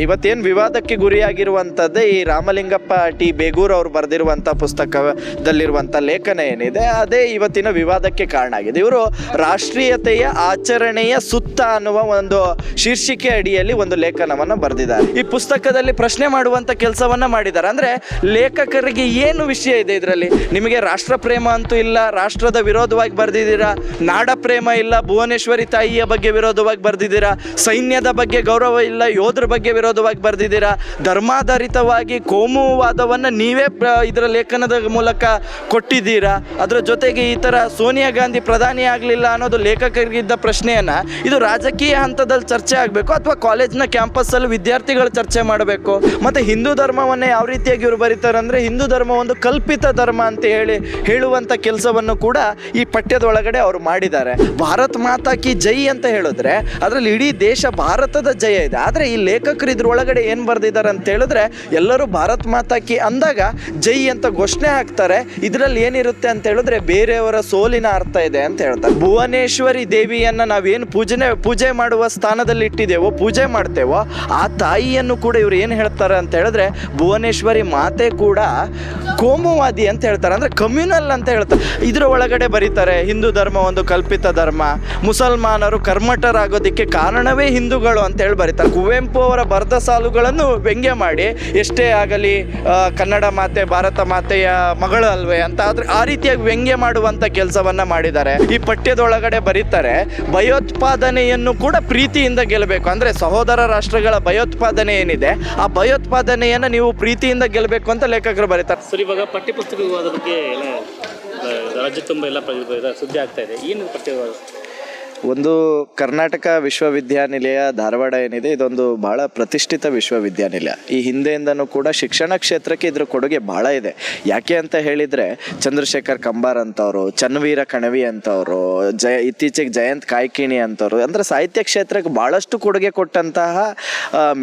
ಇವತ್ತೇನು ವಿವಾದಕ್ಕೆ ಗುರಿಯಾಗಿರುವಂಥದ್ದೇ ಈ ರಾಮಲಿಂಗಪ್ಪ ಟಿ. ಬೇಗೂರ್ ಅವರು ಬರೆದಿರುವಂಥ ಪುಸ್ತಕದಲ್ಲಿರುವಂಥ ಲೇಖನ ಏನಿದೆ, ಅದೇ ಇವತ್ತಿನ ವಿವಾದಕ್ಕೆ ಕಾರಣ ಆಗಿದೆ. ಇವರು ರಾಷ್ಟ್ರೀಯತೆಯ ಆಚರಣೆಯ ಸುತ್ತ ಅನ್ನುವ ಒಂದು ಶೀರ್ಷಿಕೆ ಅಡಿಯಲ್ಲಿ ಒಂದು ಲೇಖನವನ್ನು ಬರೆದಿದ್ದಾರೆ. ಈ ಪುಸ್ತಕದಲ್ಲಿ ಪ್ರಶ್ನೆ ಮಾಡುವಂಥ ಕೆಲಸವನ್ನ ಮಾಡಿದ್ದಾರೆ. ಅಂದ್ರೆ ಲೇಖಕರಿಗೆ ಏನು ವಿಷಯ ಇದೆ ಇದರಲ್ಲಿ? ನಿಮಗೆ ರಾಷ್ಟ್ರ ಪ್ರೇಮ ಅಂತೂ ಇಲ್ಲ, ರಾಷ್ಟ್ರದ ವಿರೋಧವಾಗಿ ಬರೆದಿದ್ದೀರಾ? ನಾಡ ಪ್ರೇಮ ಇಲ್ಲ, ಭುವನೇಶ್ವರಿ ತಾಯಿಯ ಬಗ್ಗೆ ವಿರೋಧವಾಗಿ ಬರೆದಿದ್ದೀರಾ? ಸೈನ್ಯದ ಬಗ್ಗೆ ಗೌರವ ಇಲ್ಲ, ಯೋಧರ ಬಗ್ಗೆ ವಿರೋಧವಾಗಿ ಬರೆದಿದ್ದೀರಾ? ಧರ್ಮಾಧಾರಿತವಾಗಿ ಕೋಮುವಾದವನ್ನು ನೀವೇ ಇದರ ಲೇಖನದ ಮೂಲಕ ಕೊಟ್ಟಿದ್ದೀರಾ? ಅದರ ಜೊತೆಗೆ ಈ ಥರ ಸೋನಿಯಾ ಗಾಂಧಿ ಪ್ರಧಾನಿ ಆಗಲಿಲ್ಲ ಅನ್ನೋದು ಲೇಖಕರಿಗಿದ್ದ ಪ್ರಶ್ನೆಯನ್ನ ಇದು ರಾಜಕೀಯ ಹಂತದಲ್ಲಿ ಚರ್ಚೆ ಆಗಬೇಕು ಅಥವಾ ಕಾಲೇಜ್ನ ಕ್ಯಾಂಪಸ್ಸಲ್ಲಿ ವಿದ್ಯಾರ್ಥಿಗಳು ಚರ್ಚೆ ಮಾಡಬೇಕು? ಮತ್ತು ಹಿಂದೂ ಧರ್ಮವನ್ನೇ ಯಾವ ರೀತಿಯಾಗಿ ಇವರು ಬರೀತಾರೆ ಅಂದರೆ ಹಿಂದೂ ಧರ್ಮ ಒಂದು ಕಲ್ಪಿತ ಧರ್ಮ ಅಂತ ಹೇಳಿ ಹೇಳುವಂಥ ಕೆಲಸವನ್ನು ಕೂಡ ಈ ಪಠ್ಯದ ಒಳಗಡೆ ಅವರು ಮಾಡಿದ್ದಾರೆ. ಭಾರತ್ ಮಾತಾ ಕಿ ಜೈ ಅಂತ ಹೇಳಿದ್ರೆ ಅದರಲ್ಲಿ ಇಡೀ ದೇಶ ಭಾರತದ ಜಯ ಇದೆ. ಆದರೆ ಈ ಲೇಖಕರು ಇದ್ರೊಳಗಡೆ ಏನು ಬರೆದಿದ್ದಾರೆ ಅಂತ ಹೇಳಿದ್ರೆ, ಎಲ್ಲರೂ ಭಾರತ್ ಮಾತಾಕಿ ಅಂದಾಗ ಜೈ ಅಂತ ಘೋಷಣೆ ಹಾಕ್ತಾರೆ. ಇದರಲ್ಲಿ ಏನಿರುತ್ತೆ ಅಂತ ಹೇಳಿದ್ರೆ ಬೇರೆಯವರ ಸೋಲಿನ ಅರ್ಥ ಇದೆ ಅಂತ ಹೇಳ್ತಾರೆ. ಭುವನೇಶ್ವರಿ ದೇವಿಯನ್ನ ನಾವೇನು ಪೂಜನೆ, ಪೂಜೆ ಮಾಡುವ ಸ್ಥಾನದಲ್ಲಿ ಇಟ್ಟಿದ್ದೇವೋ, ಪೂಜೆ ಮಾಡ್ತೇವೋ, ಆ ತಾಯಿಯನ್ನು ಕೂಡ ಇವ್ರು ಏನು ಹೇಳ್ತಾರೆ ಅಂತ ಹೇಳಿದ್ರೆ, ಭುವನೇಶ್ವರಿ ಮಾತೆ ಕೂಡ ಕೋಮುವಾದಿ ಅಂತ ಹೇಳ್ತಾರೆ. ಅಂದ್ರೆ ಕಮ್ಯುನಲ್ ಅಂತ ಹೇಳ್ತಾರೆ. ಇದರ ಒಳಗಡೆ ಬರೀತಾರೆ, ಹಿಂದೂ ಧರ್ಮ ಒಂದು ಕಲ್ಪಿತ ಧರ್ಮ. ಮುಸಲ್ಮಾನರು ಕರ್ಮಠರಾಗೋದಕ್ಕೆ ಕಾರಣವೇ ಹಿಂದೂಗಳು ಅಂತ ಹೇಳಿ ಬರೀತಾರೆ. ಕುವೆಂಪು ಅವರ ಬರೆದ ಸಾಲುಗಳನ್ನು ವ್ಯಂಗ್ಯ ಮಾಡಿ, ಎಷ್ಟೇ ಆಗಲಿ ಕನ್ನಡ ಮಾತೆ, ಭಾರತ ಮಾತೆಯ ಮಗಳು ಅಲ್ವೇ ಅಂತ ಆದ್ರೆ ಆ ರೀತಿಯಾಗಿ ವ್ಯಂಗ್ಯ ಮಾಡುವಂತ ಕೆಲಸವನ್ನ ಮಾಡಿದ್ದಾರೆ. ಈ ಪಠ್ಯದೊಳಗಡೆ ಬರೀತಾರೆ, ಭಯೋತ್ಪಾದನೆಯನ್ನು ಕೂಡ ಪ್ರೀತಿಯಿಂದ ಗೆಲ್ಲಬೇಕು. ಅಂದ್ರೆ ಸಹೋದರ ರಾಷ್ಟ್ರಗಳ ಭಯೋತ್ಪಾದನೆ ಏನಿದೆ, ಆ ಭಯೋತ್ಪಾದನೆಯನ್ನು ನೀವು ಪ್ರೀತಿಯಿಂದ ಗೆಲ್ಲಬೇಕು ಅಂತ ಲೇಖಕರು ಬರೀತಾರೆ. ಸರ್, ಇವಾಗ ಪಠ್ಯಪುಸ್ತಕ ಬಗ್ಗೆ ರಾಜ್ಯ ತುಂಬ ಎಲ್ಲ ಸುದ್ದಿ ಆಗ್ತಾ ಇದೆ. ಏನು ಪಠ್ಯ ಒಂದು ಕರ್ನಾಟಕ ವಿಶ್ವವಿದ್ಯಾನಿಲಯ ಧಾರವಾಡ ಏನಿದೆ, ಇದೊಂದು ಬಹಳ ಪ್ರತಿಷ್ಠಿತ ವಿಶ್ವವಿದ್ಯಾನಿಲಯ. ಈ ಹಿಂದೆಯಿಂದನೂ ಕೂಡ ಶಿಕ್ಷಣ ಕ್ಷೇತ್ರಕ್ಕೆ ಇದ್ರ ಕೊಡುಗೆ ಬಹಳ ಇದೆ. ಯಾಕೆ ಅಂತ ಹೇಳಿದರೆ, ಚಂದ್ರಶೇಖರ್ ಕಂಬಾರ್ ಅಂತವರು ಚನ್ವೀರ ಕಣವಿ ಅಂತವರು, ಜಯ, ಇತ್ತೀಚೆಗೆ ಜಯಂತ್ ಕಾಯ್ಕಿಣಿ ಅಂತವರು, ಅಂದರೆ ಸಾಹಿತ್ಯ ಕ್ಷೇತ್ರಕ್ಕೆ ಭಾಳಷ್ಟು ಕೊಡುಗೆ ಕೊಟ್ಟಂತಹ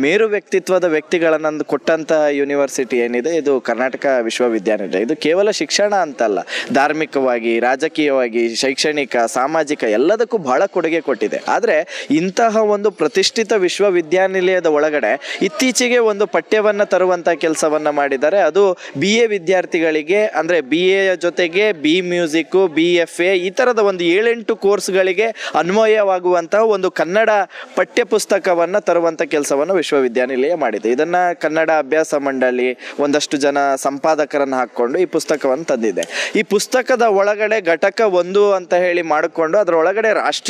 ಮೇರು ವ್ಯಕ್ತಿತ್ವದ ವ್ಯಕ್ತಿಗಳನ್ನು ಕೊಟ್ಟಂತಹ ಯೂನಿವರ್ಸಿಟಿ ಏನಿದೆ, ಇದು ಕರ್ನಾಟಕ ವಿಶ್ವವಿದ್ಯಾನಿಲಯ. ಇದು ಕೇವಲ ಶಿಕ್ಷಣ ಅಂತಲ್ಲ. ಧಾರ್ಮಿಕವಾಗಿ, ರಾಜಕೀಯವಾಗಿ, ಶೈಕ್ಷಣಿಕ, ಸಾಮಾಜಿಕ ಎಲ್ಲದಕ್ಕೂ ಬಹಳ ಕೊಡುಗೆ ಕೊಟ್ಟಿದೆ. ಆದರೆ ಇಂತಹ ಒಂದು ಪ್ರತಿಷ್ಠಿತ ವಿಶ್ವವಿದ್ಯಾನಿಲಯದ ಒಳಗಡೆ ಇತ್ತೀಚೆಗೆ ಒಂದು ಪಠ್ಯವನ್ನು ತರುವಂಥ ಕೆಲಸವನ್ನು ಮಾಡಿದ್ದಾರೆ. ಅದು ಬಿ ಎ ವಿದ್ಯಾರ್ಥಿಗಳಿಗೆ, ಅಂದರೆ ಬಿ ಎ ಜೊತೆಗೆ B music B F A ಈ ಥರದ ಒಂದು ಏಳೆಂಟು ಕೋರ್ಸ್ಗಳಿಗೆ ಅನ್ವಯವಾಗುವಂತಹ ಒಂದು ಕನ್ನಡ ಪಠ್ಯ ಪುಸ್ತಕವನ್ನು ತರುವಂಥ ಕೆಲಸವನ್ನು ವಿಶ್ವವಿದ್ಯಾನಿಲಯ ಮಾಡಿದೆ. ಇದನ್ನು ಕನ್ನಡ ಅಭ್ಯಾಸ ಮಂಡಳಿ ಒಂದಷ್ಟು ಜನ ಸಂಪಾದಕರನ್ನು ಹಾಕ್ಕೊಂಡು ಈ ಪುಸ್ತಕವನ್ನು ತಂದಿದೆ. ಈ ಪುಸ್ತಕದ ಒಳಗಡೆ ಘಟಕ ಒಂದು ಅಂತ ಹೇಳಿ ಮಾಡಿಕೊಂಡು ಅದರ ಒಳಗಡೆ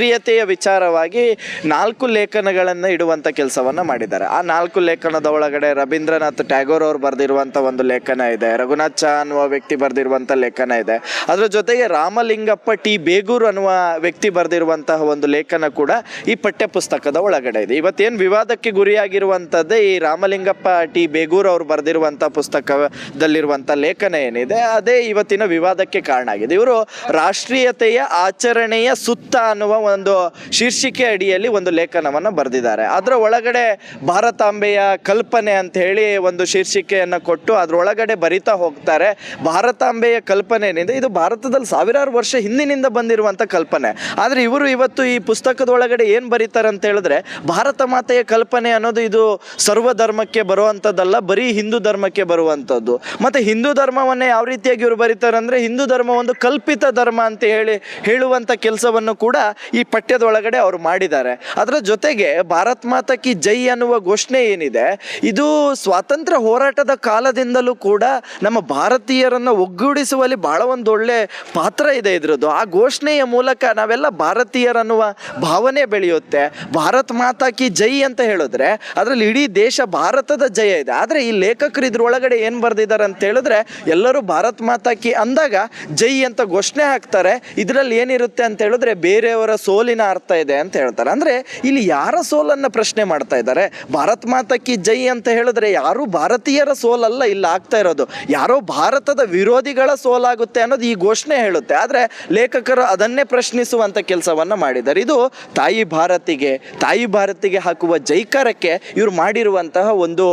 ರಾಷ್ಟ್ರೀಯತೆಯ ವಿಚಾರವಾಗಿ ನಾಲ್ಕು ಲೇಖನಗಳನ್ನು ಇಡುವಂಥ ಕೆಲಸವನ್ನು ಮಾಡಿದ್ದಾರೆ. ಆ ನಾಲ್ಕು ಲೇಖನದ ಒಳಗಡೆ ರವೀಂದ್ರನಾಥ್ ಟ್ಯಾಗೋರ್ ಅವರು ಬರೆದಿರುವಂಥ ಒಂದು ಲೇಖನ ಇದೆ. ರಘುನಾಥ್ ಚಾ ಅನ್ನುವ ವ್ಯಕ್ತಿ ಬರೆದಿರುವಂಥ ಲೇಖನ ಇದೆ. ಅದರ ಜೊತೆಗೆ ರಾಮಲಿಂಗಪ್ಪ ಟಿ ಬೇಗೂರು ಅನ್ನುವ ವ್ಯಕ್ತಿ ಬರೆದಿರುವಂತಹ ಒಂದು ಲೇಖನ ಕೂಡ ಈ ಪಠ್ಯ ಪುಸ್ತಕದ ಒಳಗಡೆ ಇದೆ. ಇವತ್ತೇನು ವಿವಾದಕ್ಕೆ ಗುರಿಯಾಗಿರುವಂಥದ್ದೇ ಈ ರಾಮಲಿಂಗಪ್ಪ ಟಿ ಬೇಗೂರು ಅವರು ಬರೆದಿರುವಂಥ ಪುಸ್ತಕದಲ್ಲಿರುವಂಥ ಲೇಖನ ಏನಿದೆ, ಅದೇ ಇವತ್ತಿನ ವಿವಾದಕ್ಕೆ ಕಾರಣ ಆಗಿದೆ. ಇವರು ರಾಷ್ಟ್ರೀಯತೆಯ ಆಚರಣೆಯ ಸುತ್ತ ಅನ್ನುವ ಒಂದು ಶೀರ್ಷಿಕೆ ಅಡಿಯಲ್ಲಿ ಒಂದು ಲೇಖನವನ್ನು ಬರೆದಿದ್ದಾರೆ. ಅದರ ಒಳಗಡೆ ಭಾರತಾಂಬೆಯ ಕಲ್ಪನೆ ಅಂತ ಹೇಳಿ ಒಂದು ಶೀರ್ಷಿಕೆಯನ್ನು ಕೊಟ್ಟು ಅದರೊಳಗಡೆ ಬರಿತಾ ಹೋಗ್ತಾರೆ. ಭಾರತಾಂಬೆಯ ಕಲ್ಪನೆ ಏನಿದೆ? ಇದು ಭಾರತದಲ್ಲಿ ಸಾವಿರಾರು ವರ್ಷ ಹಿಂದಿನಿಂದ ಬಂದಿರುವಂಥ ಕಲ್ಪನೆ. ಆದರೆ ಇವರು ಇವತ್ತು ಈ ಪುಸ್ತಕದ ಒಳಗಡೆ ಏನು ಬರೀತಾರೆ ಅಂತ ಹೇಳಿದ್ರೆ, ಭಾರತ ಮಾತೆಯ ಕಲ್ಪನೆ ಅನ್ನೋದು ಇದು ಸರ್ವ ಧರ್ಮಕ್ಕೆ ಬರುವಂಥದ್ದಲ್ಲ ಬರೀ ಹಿಂದೂ ಧರ್ಮಕ್ಕೆ ಬರುವಂಥದ್ದು ಮತ್ತು ಹಿಂದೂ ಧರ್ಮವನ್ನೇ ಯಾವ ರೀತಿಯಾಗಿ ಇವರು ಬರೀತಾರೆ ಅಂದರೆ, ಹಿಂದೂ ಧರ್ಮ ಒಂದು ಕಲ್ಪಿತ ಧರ್ಮ ಅಂತ ಹೇಳಿ ಹೇಳುವಂಥ ಕೆಲಸವನ್ನು ಕೂಡ ಪಠ್ಯದ ಒಳಗಡೆ ಅವರು ಮಾಡಿದ್ದಾರೆ. ಅದರ ಜೊತೆಗೆ ಭಾರತ್ ಮಾತಾ ಕಿ ಜೈ ಅನ್ನುವ ಘೋಷಣೆ ಏನಿದೆ, ಇದು ಸ್ವಾತಂತ್ರ್ಯ ಹೋರಾಟದ ಕಾಲದಿಂದಲೂ ಕೂಡ ನಮ್ಮ ಭಾರತೀಯರನ್ನು ಒಗ್ಗೂಡಿಸುವಲ್ಲಿ ಬಹಳ ಒಂದು ಒಳ್ಳೆ ಪಾತ್ರ ಇದೆ ಇದ್ರದ್ದು. ಆ ಘೋಷಣೆಯ ಮೂಲಕ ನಾವೆಲ್ಲ ಭಾರತೀಯರನ್ನುವ ಭಾವನೆ ಬೆಳೆಯುತ್ತೆ. ಭಾರತ್ ಮಾತಾ ಕಿ ಜೈ ಅಂತ ಹೇಳಿದ್ರೆ ಅದರಲ್ಲಿ ಇಡೀ ದೇಶ ಭಾರತದ ಜಯ ಇದೆ. ಆದರೆ ಈ ಲೇಖಕರು ಇದ್ರೊಳಗಡೆ ಏನು ಬರೆದಿದ್ದಾರೆ ಅಂತ ಹೇಳಿದ್ರೆ ಎಲ್ಲರೂ ಭಾರತ್ ಮಾತಾ ಕಿ ಅಂದಾಗ ಜೈ ಅಂತ ಘೋಷಣೆ ಹಾಕ್ತಾರೆ. ಇದರಲ್ಲಿ ಏನಿರುತ್ತೆ ಅಂತ ಹೇಳಿದ್ರೆ ಬೇರೆಯವರ ಸೋಲಿನ ಅರ್ಥ ಇದೆ ಅಂತ ಹೇಳ್ತಾರೆ. ಅಂದರೆ ಇಲ್ಲಿ ಯಾರ ಸೋಲನ್ನು ಪ್ರಶ್ನೆ ಮಾಡ್ತಾ ಇದ್ದಾರೆ? ಭಾರತ್ ಕಿ ಜೈ ಅಂತ ಹೇಳಿದ್ರೆ ಯಾರು ಭಾರತೀಯರ ಸೋಲಲ್ಲ, ಇಲ್ಲಿ ಆಗ್ತಾ ಇರೋದು. ಯಾರೋ ಭಾರತದ ವಿರೋಧಿಗಳ ಸೋಲಾಗುತ್ತೆ ಅನ್ನೋದು ಈ ಘೋಷಣೆ ಹೇಳುತ್ತೆ. ಆದರೆ ಲೇಖಕರು ಅದನ್ನೇ ಪ್ರಶ್ನಿಸುವಂಥ ಕೆಲಸವನ್ನು ಮಾಡಿದ್ದಾರೆ. ಇದು ತಾಯಿ ಭಾರತಿಗೆ ತಾಯಿ ಭಾರತಿಗೆ ಹಾಕುವ ಜೈಕಾರಕ್ಕೆ ಇವರು ಮಾಡಿರುವಂತಹ ಒಂದು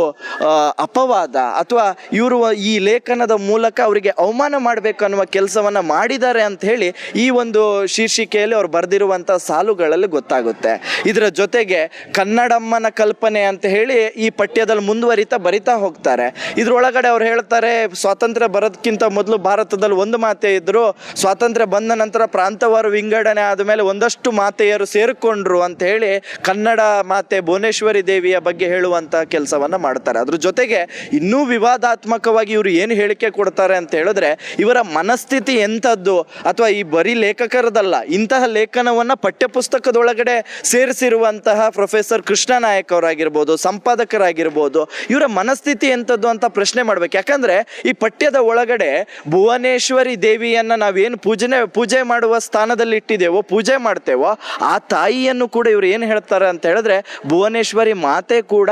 ಅಪವಾದ ಅಥವಾ ಇವರು ಈ ಲೇಖನದ ಮೂಲಕ ಅವರಿಗೆ ಅವಮಾನ ಮಾಡಬೇಕು ಅನ್ನುವ ಕೆಲಸವನ್ನು ಮಾಡಿದ್ದಾರೆ ಅಂತ ಹೇಳಿ ಈ ಒಂದು ಶೀರ್ಷಿಕೆಯಲ್ಲಿ ಅವ್ರು ಬರೆದಿರುವಂಥ ಬರೆದಿರುವಂಥ ಸಾಲುಗಳಲ್ಲಿ ಗೊತ್ತಾಗುತ್ತೆ. ಇದರ ಜೊತೆಗೆ ಕನ್ನಡಮ್ಮನ ಕಲ್ಪನೆ ಅಂತ ಹೇಳಿ ಈ ಪಠ್ಯದಲ್ಲಿ ಮುಂದುವರಿತಾ ಬರಿತಾ ಹೋಗ್ತಾರೆ. ಇದ್ರೊಳಗಡೆ ಅವ್ರು ಹೇಳ್ತಾರೆ, ಸ್ವಾತಂತ್ರ್ಯ ಬರೋದಕ್ಕಿಂತ ಮೊದಲು ಭಾರತದಲ್ಲಿ ಒಂದು ಮಾತೆ ಇದ್ದರು ಸ್ವಾತಂತ್ರ್ಯ ಬಂದ ನಂತರ ಪ್ರಾಂತವಾರು ವಿಂಗಡಣೆ ಆದಮೇಲೆ ಒಂದಷ್ಟು ಮಾತೆಯರು ಸೇರಿಕೊಂಡ್ರು ಅಂತ ಹೇಳಿ ಕನ್ನಡ ಮಾತೆ ಭುವನೇಶ್ವರಿ ದೇವಿಯ ಬಗ್ಗೆ ಹೇಳುವಂಥ ಕೆಲಸವನ್ನು ಮಾಡ್ತಾರೆ. ಅದ್ರ ಜೊತೆಗೆ ಇನ್ನೂ ವಿವಾದಾತ್ಮಕವಾಗಿ ಇವರು ಏನು ಹೇಳಿಕೆ ಕೊಡ್ತಾರೆ ಅಂತ ಹೇಳಿದ್ರೆ, ಇವರ ಮನಸ್ಥಿತಿ ಎಂಥದ್ದು? ಅಥವಾ ಈ ಬರೀ ಲೇಖಕರದಲ್ಲ, ಇಂತಹ ಲೇಖನವನ್ನು ಪಠ್ಯಪುಸ್ತಕದೊಳಗಡೆ ಸೇರಿಸಿರುವಂತಹ ಪ್ರೊಫೆಸರ್ ಕೃಷ್ಣ ನಾಯಕ್ ಅವರಾಗಿರ್ಬೋದು, ಸಂಪಾದಕರಾಗಿರ್ಬೋದು, ಇವರ ಮನಸ್ಥಿತಿ ಎಂಥದ್ದು ಅಂತ ಪ್ರಶ್ನೆ ಮಾಡ್ಬೇಕು. ಯಾಕಂದ್ರೆ ಈ ಪಠ್ಯದ ಒಳಗಡೆ ಭುವನೇಶ್ವರಿ ದೇವಿಯನ್ನ ನಾವೇನು ಪೂಜನೆ, ಪೂಜೆ ಮಾಡುವ ಸ್ಥಾನದಲ್ಲಿ ಇಟ್ಟಿದ್ದೇವೋ, ಪೂಜೆ ಮಾಡ್ತೇವೋ, ಆ ತಾಯಿಯನ್ನು ಕೂಡ ಇವ್ರು ಏನು ಹೇಳ್ತಾರೆ ಅಂತ ಹೇಳಿದ್ರೆ, ಭುವನೇಶ್ವರಿ ಮಾತೆ ಕೂಡ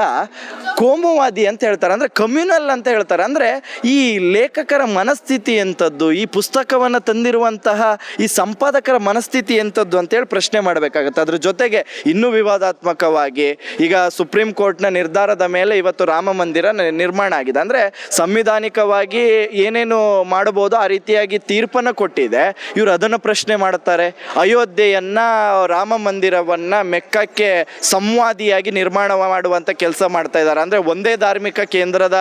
ಕೋಮುವಾದಿ ಅಂತ ಹೇಳ್ತಾರೆ. ಅಂದ್ರೆ ಕಮ್ಯುನಲ್ ಅಂತ ಹೇಳ್ತಾರೆ. ಅಂದ್ರೆ ಈ ಲೇಖಕರ ಮನಸ್ಥಿತಿ ಎಂಥದ್ದು, ಈ ಪುಸ್ತಕವನ್ನು ತಂದಿರುವಂತಹ ಈ ಸಂಪಾದಕರ ಮನಸ್ಥಿತಿ ಎಂಥದ್ದು ಅಂತೇಳಿ ಪ್ರಶ್ನೆ ಮಾಡಬೇಕಾಗುತ್ತೆ. ಅದ್ರ ಜೊತೆಗೆ ಇನ್ನೂ ವಿವಾದಾತ್ಮಕವಾಗಿ ಈಗ ಸುಪ್ರೀಂ ಕೋರ್ಟ್ನ ನಿರ್ಧಾರದ ಮೇಲೆ ಇವತ್ತು ರಾಮ ಮಂದಿರ ನಿರ್ಮಾಣ ಆಗಿದೆ. ಅಂದ್ರೆ ಸಂವಿಧಾನಿಕವಾಗಿ ಏನೇನು ಮಾಡಬಹುದು ಆ ರೀತಿಯಾಗಿ ತೀರ್ಪನ್ನು ಕೊಟ್ಟಿದೆ. ಇವರು ಅದನ್ನು ಪ್ರಶ್ನೆ ಮಾಡ್ತಾರೆ ಅಯೋಧ್ಯೆಯನ್ನ ರಾಮ ಮಂದಿರವನ್ನ ಮೆಕ್ಕಕ್ಕೆ ಸಂವಾದಿಯಾಗಿ ನಿರ್ಮಾಣ ಮಾಡುವಂತ ಕೆಲಸ ಮಾಡ್ತಾ ಇದ್ದಾರೆ. ಅಂದ್ರೆ ಒಂದೇ ಧಾರ್ಮಿಕ ಕೇಂದ್ರದ